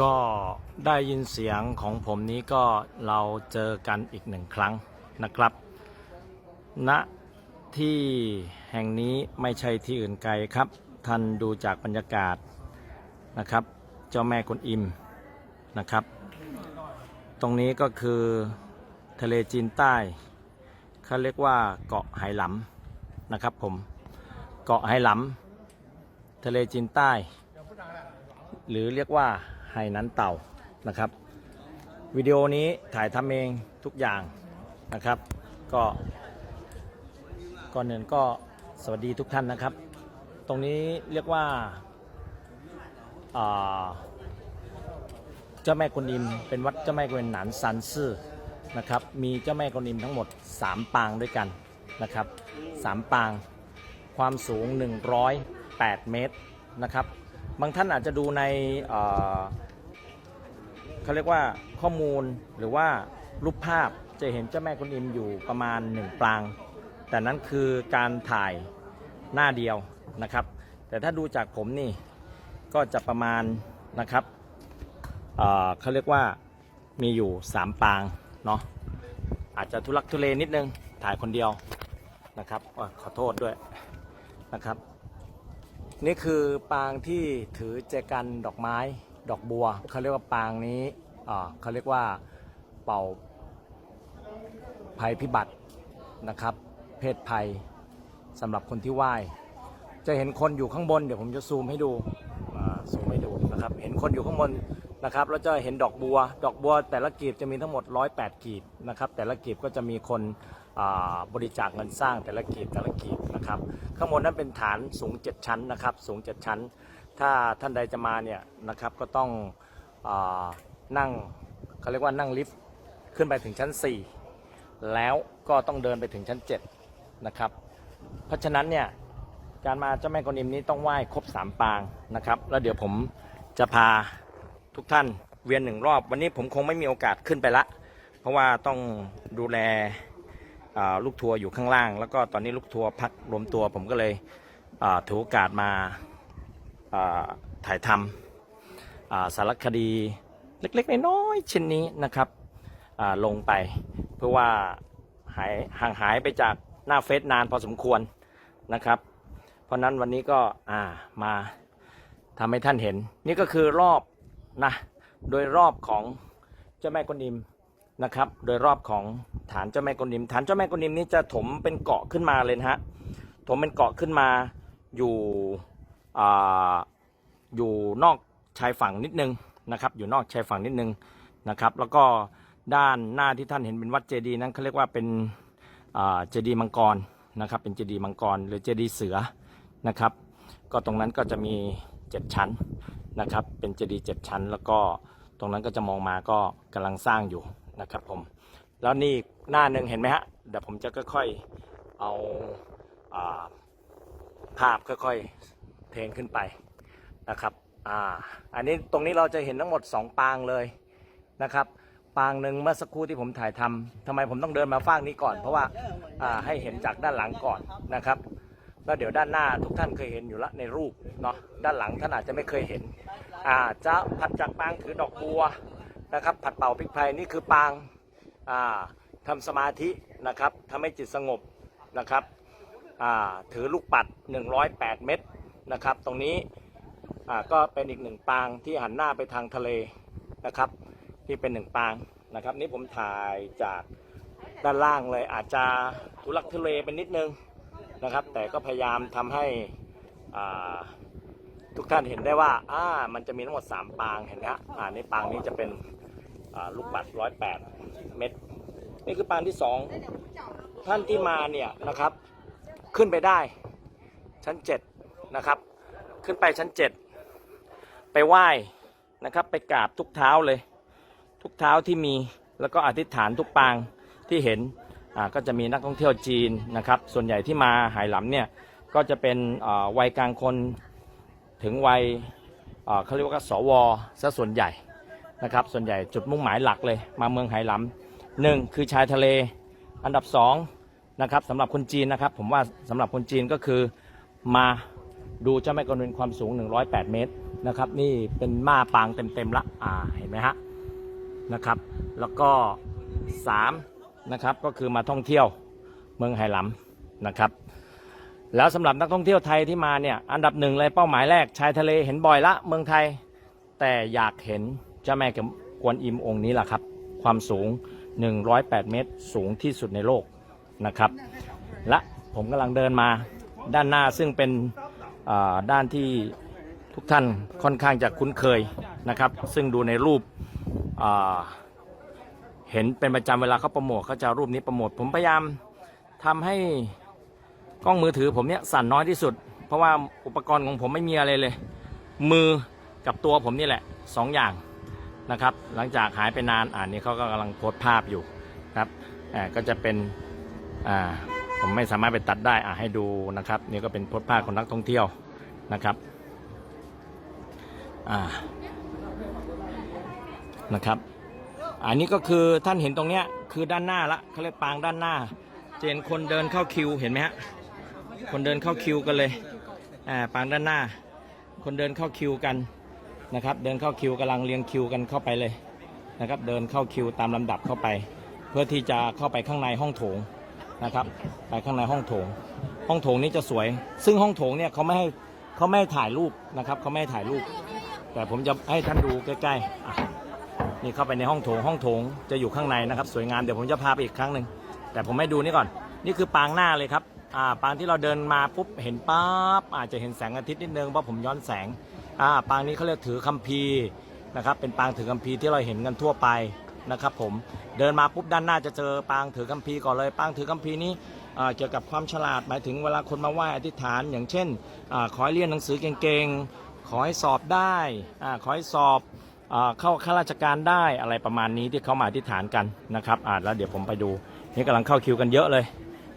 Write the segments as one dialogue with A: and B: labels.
A: ก็ได้ยินเสียงของผมนี้ก็เราเจอกันอีกหนึ่งครั้งนะครับณที่แห่งนี้ไม่ใช่ที่อื่นไกลครับ ท่านดูจากบรรยากาศนะครับ เจ้าแม่กวนอิมนะครับ ตรงนี้ก็คือทะเลจีนใต้เขาเรียกว่าเกาะไหหลำนะครับผมเกาะไหหลำทะเลจีนใต้ หรือเรียกว่า ไหหนันเต่านะครับ วิดีโอนี้ถ่ายทำเองทุกอย่างนะครับ ก็ก่อนอื่นก็สวัสดีทุกท่านนะครับ ตรงนี้เรียกว่าเจ้าแม่กวนอิมเป็นวัดเจ้าแม่กวนอิมหนานซันซื่อนะครับ มีเจ้าแม่กวนอิมทั้งหมด 3 ปางด้วยกันนะครับ3ปางความสูง 108 เมตรนะครับ บางท่านอาจจะดูใน เขาเรียกว่าข้อมูลหรือว่ารูปภาพจะเห็นเจ้าแม่กวนอิมอยู่ประมาณ1ปาง แต่นั้นคือการถ่ายหน้าเดียวนะครับ แต่ถ้าดูจากผมนี่ก็จะประมาณนะครับเเขาเรียกว่ามีอยู่ 3 ปางเนาะอาจจะทุลักทุเลนิดนึงถ่ายคนเดียวนะครับอขอโทษด้วยนะครับ นี่คือปางที่ถือแจกันดอกไม้ ดอกบัวเขาเรียกว่าปางนี้เขาเรียกว่าเป่าภัยพิบัตินะครับ เพศภัยสำหรับคนที่ไหว้จะเห็นคนอยู่ข้างบนเดี๋ยวผมจะซูมให้ดูซูมให้ดูนะครับ เห็นคนอยู่ข้างบนนะครับแล้วจะเห็นดอกบัว ดอกบัวแต่ละกีบจะมีทั้งหมด 108 กีบนะครับ แต่ละกีบก็จะมีคนบริจาคเงินสร้างแต่ละกีบแต่ละกีบนะครับ ข้างบนนั้นเป็นฐานสูง 7 ชั้นนะครับ สูง 7 ชั้น ถ้าท่านใดจะมาเนี่ยนะครับก็ต้องอนั่งเขาเรียกว่านั่งลิฟต์ขึ้นไปถึงชั้น 4 แล้วก็ต้องเดินไปถึงชั้น 7 นะครับ เพราะฉะนั้นเนี่ยการมาเจ้าแม่กวนอิมนี้ต้องไหว้ครบสามปางนะครับ แล้วเดี๋ยวผมจะพาทุกท่านเวียนหนึ่งรอบ วันนี้ผมคงไม่มีโอกาสขึ้นไปละ เพราะว่าต้องดูแลลูกทัวร์อยู่ข้างล่าง แล้วก็ตอนนี้ลูกทัวร์พักรวมตัวผมก็เลยถือโอกาสมา ถ่ายทำสารคดีเล็กๆน้อยๆชิ้นนี้นะครับลงไปเพื่อว่าหายห่างหายไปจากหน้าเฟซนานพอสมควรนะครับ เพราะนั้นวันนี้ก็มาทำให้ท่านเห็น นี่ก็คือรอบนะโดยรอบของเจ้าแม่กวนอิมนะครับ โดยรอบของฐานเจ้าแม่กวนอิมฐานเจ้าแม่กวนอิมนี้จะถมเป็นเกาะขึ้นมาเลยนะฮะถมเป็นเกาะขึ้นมาอยู่ ออยู่นอกชายฝั่งนิดนึงนะครับ อยู่นอกชายฝั่งนิดนึงนะครับ แล้วก็ด้านหน้าที่ท่านเห็นเป็นวัดเจดีนั้นเขาเรียกว่าเป็นเจดีมังกรนะครับ เป็นเจดีมังกรหรือเจดีเสือนะครับ ก็ตรงนั้นก็จะมี 7 ชั้นนะครับ เป็นเจดีย์7ชั้น แล้วก็ตรงนั้นก็จะมองมาก็กำลังสร้างอยู่นะครับผม แล้วนี่หน้าหนึ่งเห็นไหมฮะ เดี๋ยวผมจะค่อยๆเอาอาภาพค่อยๆ เทงขึ้นไปนะครับอ่าอันนี้ตรงนี้เราจะเห็นทั้งหมด 2 ปางเลยนะครับปางหนึ่งเมื่อสักครู่ที่ผมถ่ายทำทำไมผมต้องเดินมาฟากนี้ก่อน เพราะว่าอ่าให้เห็นจากด้านหลังก่อนนะครับแล้วเดี๋ยวด้านหน้าทุกท่านเคยเห็นอยู่ละในรูปเนาะด้านหลังท่านอาจจะไม่เคยเห็นอ่าจะผัดจากปางถือดอกบัวนะครับ ผัดเป่าพริกไพรนี่คือปางอ่าทำสมาธินะครับทำให้จิตสงบนะครับอ่าถือลูกปัด 108 เม็ด นะครับ ตรงนี้ก็เป็นอีกหนึ่งปางที่หันหน้าไปทางทะเลนะครับที่เป็นหนึ่งปางนะครับ นี่ผมถ่ายจากด้านล่างเลยอาจจะทุลักทุเลไปนนิดนึงนะครับ แต่ก็พยายามทำให้ทุกท่านเห็นได้ว่าอ่ามันจะมีทั้งหมด 3 ปางเห็นไหมฮะอ่าในปางนี้จะเป็นลูกปัด108เม็ดนี่คือปางที่ 2 ท่านที่มาเนี่ยนะครับขึ้นไปได้ชั้น 7 นะครับ ขึ้นไปชั้น7ไปไหว้นะครับ ไปกราบทุกเท้าเลย ทุกเท้าที่มีแล้วก็อธิษฐานทุกปางที่เห็นก็จะมีนักท่องเที่ยวจีนนะครับ ส่วนใหญ่ที่มาหายหลำเนี่ยก็จะเป็นวัยกลางคนถึงวัยเขาเรียกว่าสวซะส่วนใหญ่นะครับ ส่วนใหญ่จุดมุ่งหมายหลักเลย มาเมืองไหหลำหนึ่งคือชายทะเล อันดับสองนะครับสำหรับคนจีนนะครับ ผมว่าสำหรับคนจีนก็คือมา ดูเจ้าแม่กวนอิมความสูง 108 เมตรนะครับ นี่เป็นม่าปางเต็มๆละอ่าเห็นไหมฮะนะครับ แล้วก็ 3 นะครับ ก็คือมาท่องเที่ยวเมืองไหหลำนะครับ แล้วสำหรับนักท่องเที่ยวไทยที่มาเนี่ยอันดับหนึ่งเลยเป้าหมายแรกชายทะเลเห็นบ่อยละเมืองไทย แต่อยากเห็นเจ้าแม่กวนอิมองค์นี้แหละครับ ความสูง 108 เมตร สูงที่สุดในโลกนะครับ และผมกำลังเดินมาด้านหน้าซึ่งเป็น ด้านที่ทุกท่านค่อนข้างจะคุ้นเคยนะครับ ซึ่งดูในรูปเห็นเป็นประจำเวลาเขาโปรโมทเขาจะรูปนี้โปรโมทผมพยายามทำให้กล้องมือถือผมเนี่ยสั่นน้อยที่สุด เพราะว่าอุปกรณ์ของผมไม่มีอะไรเลย มือกับตัวผมนี่แหละสองอย่างนะครับ หลังจากหายไปนานอ่านนี้เขาก็กำลังโพสภาพอยู่ครับก็จะเป็นอ่า ผมไม่สามารถไปตัดได้อ่าให้ดูนะครับ นี่ก็เป็นพสต์ภาของนักท่องเที่ยวนะครับอ่านะครับ อันนี้ก็คือท่านเห็นตรงเนี้ยคือด้านหน้าละเขาเรียกปางด้านหน้า เจนคนเดินเข้าคิวเห็นไหมฮะคนเดินเข้าคิวกันเลยอ่าปางด้านหน้า คนเดินเข้าคิวกันนะครับ เดินเข้าคิวกำลังเรียงคิวกันเข้าไปเลยนะครับ เดินเข้าคิวตามลำดับเข้าไป เพื่อที่จะเข้าไปข้างในห้องโถง นะครับ ไปข้างในห้องโถง ห้องโถงนี้จะสวย ซึ่งห้องโถงเนี่ยเขาไม่ให้เขาไม่ให้ถ่ายรูปนะครับเขาไม่ให้ถ่ายรูป แต่ผมจะให้ท่านดูใกล้ๆนี่เข้าไปในห้องโถง ห้องโถงจะอยู่ข้างในนะครับ สวยงามเดี๋ยวผมจะพาไปอีกครั้งหนึ่งแต่ผมให้ดูนี่ก่อน นี่คือปางหน้าเลยครับอ่าปางที่เราเดินมาปุ๊บเห็นปั๊บอาจจะเห็นแสงอาทิตย์นิดนึงเพราะผมย้อนแสงอ่าปางนี้เขาเรียกถือคัมภีร์นะครับเป็นปางถือคัมภีร์ที่เราเห็นกันทั่วไป นะครับผมเดินมาปุ๊บด้านหน้าจะเจอปางถือคัมภีร์ก่อนเลยปางถือคัมภีร์นี้เกี่ยวกับความฉลาดหมายถึงเวลาคนมาไหว้อธิษฐาน อย่างเช่นอขอให้เรียนหนังสือเก่งๆ ขอให้สอบได้อขอให้สอบอเข้าข้าราชการได้อะไรประมาณนี้ที่เขามาอธิษฐานกันนะครับอ่าแล้วเดี๋ยวผมไปดูนี่กำลังเข้าคิวกันเยอะเลย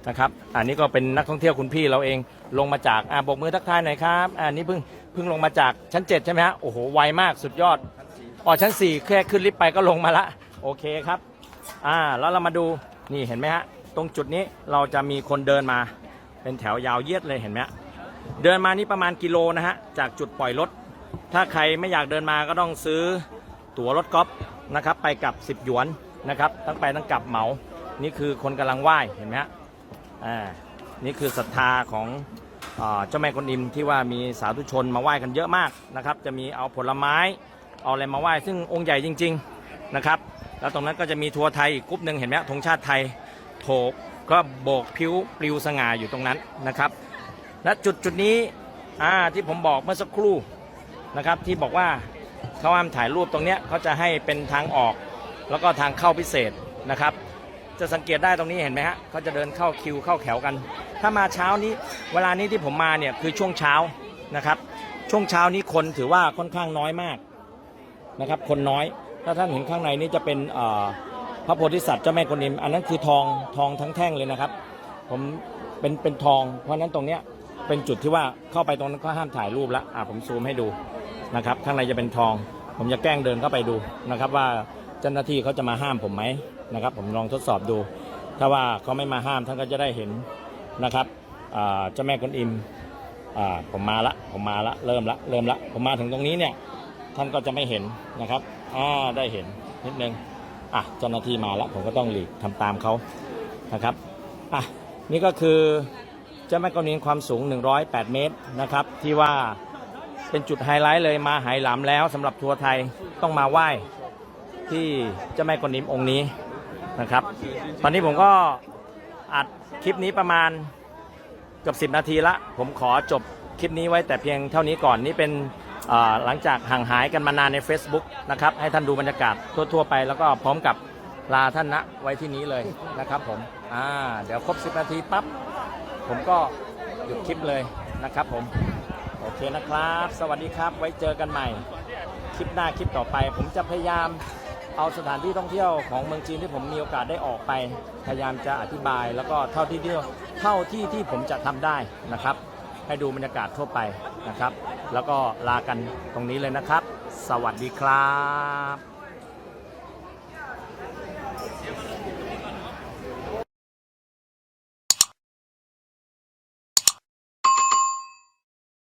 A: นะครับอันนี้ก็เป็นนักท่องเที่ยวคุณพี่เราเองลงมาจากอ่าบกมือทักทายหน่อยครับอันนี้เพิ่งเพิ่งลงมาจากชั้น 7 ใช่ไหมฮะโอ้โหไวมากสุดยอดอ๋อชั้น 4 แค่ขึ้นลิฟต์ไปก็ลงมาละ โอเคครับ อ่า แล้วเรามาดู นี่เห็นไหมฮะ ตรงจุดนี้เราจะมีคนเดินมา เป็นแถวยาวเยียดเลยเห็นไหมเดินมานี่ประมาณกิโลนะฮะ จากจุดปล่อยรถ ถ้าใครไม่อยากเดินมาก็ต้องซื้อตั๋วรถกอล์ฟนะครับ ไปกับ 10 หยวนนะครับทั้งไปทั้งกลับเหมา นี่คือคนกำลังไหว้เห็นไหมฮะ อ่า นี่คือศรัทธาของเจ้าแม่กวนอิมที่ว่ามีสาธุชนมาไหว้กันเยอะมากนะครับ จะมีเอาผลไม้ เอาอะไรมาไหว้ซึ่งองค์ใหญ่จริง ๆนะครับ แล้วตรงนั้นก็จะมีทัวร์ไทยอีกกรุ๊ปหนึ่งเห็นไหมฮะธงชาติไทยโถกก็โบกพิ้วปลิวสง่าอยู่ตรงนั้นนะครับและจุดจุดนี้อ่าที่ผมบอกเมื่อสักครู่นะครับที่บอกว่าเขาห้ามถ่ายรูปตรงเนี้ยเขาจะให้เป็นทางออก แล้วก็ทางเข้าพิเศษนะครับ จะสังเกตได้ตรงนี้เห็นไหมฮะเขาจะเดินเข้าคิวเข้าแถวกัน ถ้ามาเช้านี้เวลานี้ที่ผมมาเนี่ยคือช่วงเช้านะครับ ช่วงเช้านี้คนถือว่าค่อนข้างน้อยมากนะครับ คนน้อย ถ้าท่านเห็นข้างในนี่จะเป็นพระโพธิสัตว์เจ้าแม่กวนอิม อันนั้นคือทองทองทั้งแท่งเลยนะครับ ผมเป็นเป็นทอง เพราะนั้นตรงเนี้ยเป็นจุดที่ว่าเข้าไปตรงนั้นก็ห้ามถ่ายรูปล้วอะผมซูมให้ดูนะครับ ข้างในจะเป็นทอง ผมจะแกล้งเดินเข้าไปดูนะครับ ว่าเจ้าหน้าที่เขาจะมาห้ามผมไหมนะครับ ผมลองทดสอบดู ถ้าว่าเขาไม่มาห้ามท่านก็จะได้เห็นนะครับเจ้าแม่กวนอิมอ่าผมมาละผมมาละเริ่มละเริ่มละผมมาถึงตรงนี้เนี่ยท่านก็จะไม่เห็นนะครับ อ่าได้เห็นนิดนึงอะเจ้าหน้าที่มาและผมก็ต้องหลีกทำตามเขานะครับอะนี่ก็คือเจ้าแม่กวนอิมความสูง 108 เมตรนะครับ ที่ว่าเป็นจุดไฮไลท์เลยมาหายหลำแล้วสำหรับทัวร์ไทยต้องมาไหว้ที่เจ้าแม่กวนอิมองค์นี้นะครับ ตอนนี้ผมก็อัดคลิปนี้ประมาณเกือบ10 นาทีละ ผมขอจบคลิปนี้ไว้แต่เพียงเท่านี้ก่อนนี่เป็น หลังจากห่างหายกันมานานใน Facebook นะครับให้ท่านดูบรรยากาศทั่วๆไป แล้วก็พร้อมกับลาท่านณไว้ที่นี้เลยนะครับผมอ่าเดี๋ยวครบ 10 นาทีปั๊บผมก็หยุดคลิปเลยนะครับผม โอเคนะครับ สวัสดีครับไว้เจอกันใหม่ คลิปหน้าคลิปต่อไป ผมจะพยายามเอาสถานที่ท่องเที่ยวของเมืองจีนที่ผมมีโอกาสได้ออกไป พยายามจะอธิบายแล้วก็เท่าที่เที่ยวเท่าที่ที่ผมจะทำได้นะครับ ให้ดูบรรยากาศทั่วไปนะครับ แล้วก็ลากันตรงนี้เลยนะครับ สวัสดีครับ